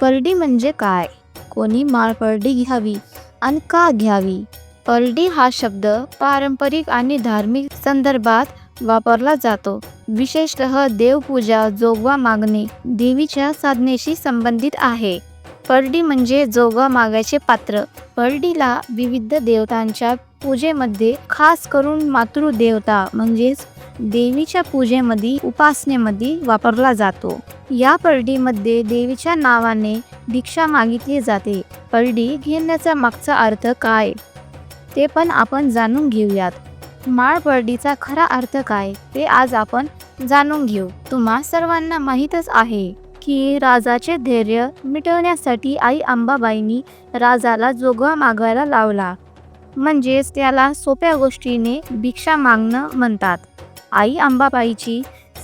परडी म्हणजे काय? कोणी माळ परडी घ्यावी आणि का घ्यावी? परडी हा शब्द पारंपरिक आणि धार्मिक संदर्भात वापरला जातो. विशेषतः देवपूजा जोगवा मागणे देवीच्या साधनेशी संबंधित आहे. परडी म्हणजे जोगवा मागायचे पात्र. परडीला विविध देवतांच्या पूजेमध्ये खास करून मातृदेवता म्हणजेच देवीच्या पूजेमध्ये उपासनेमध्ये वापरला जातो. या परडीमध्ये देवीच्या नावाने दीक्षा मागितली जाते. परडी घेण्याचा मागचा अर्थ काय? ते पण आपण जाणून घेऊयात. माळ परडीचा खरा अर्थ काय? ते आज आपण जाणून घेऊ. तुम्हा सर्वांना माहीतच आहे की राजाचे धैर्य मिटवण्यासाठी आई अंबाबाईंनी राजाला जोगवा मागायला लावला. म्हणजेच त्याला सोप्या गोष्टीने भिक्षा मागणं म्हणतात. आई अंबाबाईची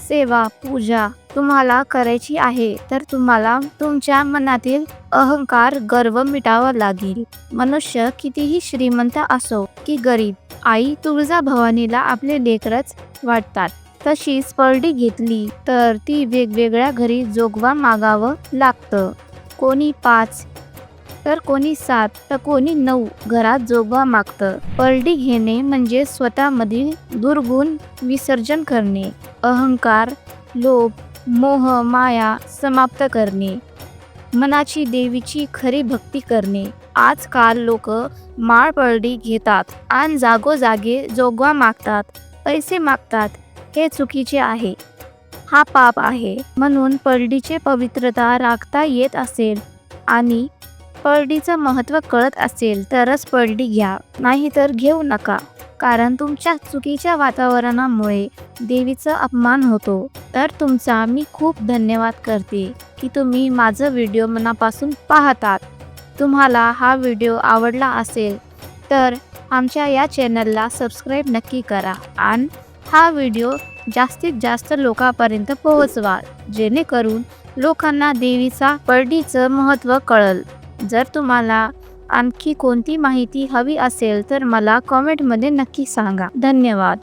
सेवा पूजा तुम्हाला करायची आहे तर तुम्हाला तुमच्या मनातील अहंकार गर्व मिटावा लागेल. मनुष्य कितीही श्रीमंत असो की गरीब आई तुळजाभवानीला आपले लेकरच वाटतात. तशीच स्पर्धी घेतली तर ती वेगवेगळ्या घरी जोगवा मागावं लागतं. कोणी पाच तर कोणी सात तर कोणी नऊ घरात जोगवा मागतं. पलडी घेणे म्हणजे स्वतःमधील दुर्गुण विसर्जन करणे. अहंकार लोभ मोह माया समाप्त करणे. मनाची देवीची खरी भक्ती करणे. आजकाल लोक माळ पळडी घेतात आणि जागोजागे जोगवा मागतात. पैसे मागतात. हे चुकीचे आहे. हा पाप आहे. म्हणून पळडीचे पवित्रता राखता येत असेल. आणि परडीचं महत्त्व कळत असेल तरच पळडी घ्या. नाहीतर घेऊ नका. कारण तुमच्या चुकीच्या वातावरणामुळे देवीचा अपमान होतो. तर तुमचा मी खूप धन्यवाद करते की तुम्ही माझं व्हिडिओ मनापासून पाहतात. तुम्हाला हा व्हिडिओ आवडला असेल तर आमच्या या चॅनलला सबस्क्राईब नक्की करा आणि हा व्हिडिओ जास्तीत जास्त लोकांपर्यंत पोहोचवा जेणेकरून लोकांना देवीचा परडीचं महत्त्व कळल. जर तुम्हाला आणखी कोणती माहिती हवी असेल तर मला कॉमेंटमध्ये नक्की सांगा. धन्यवाद.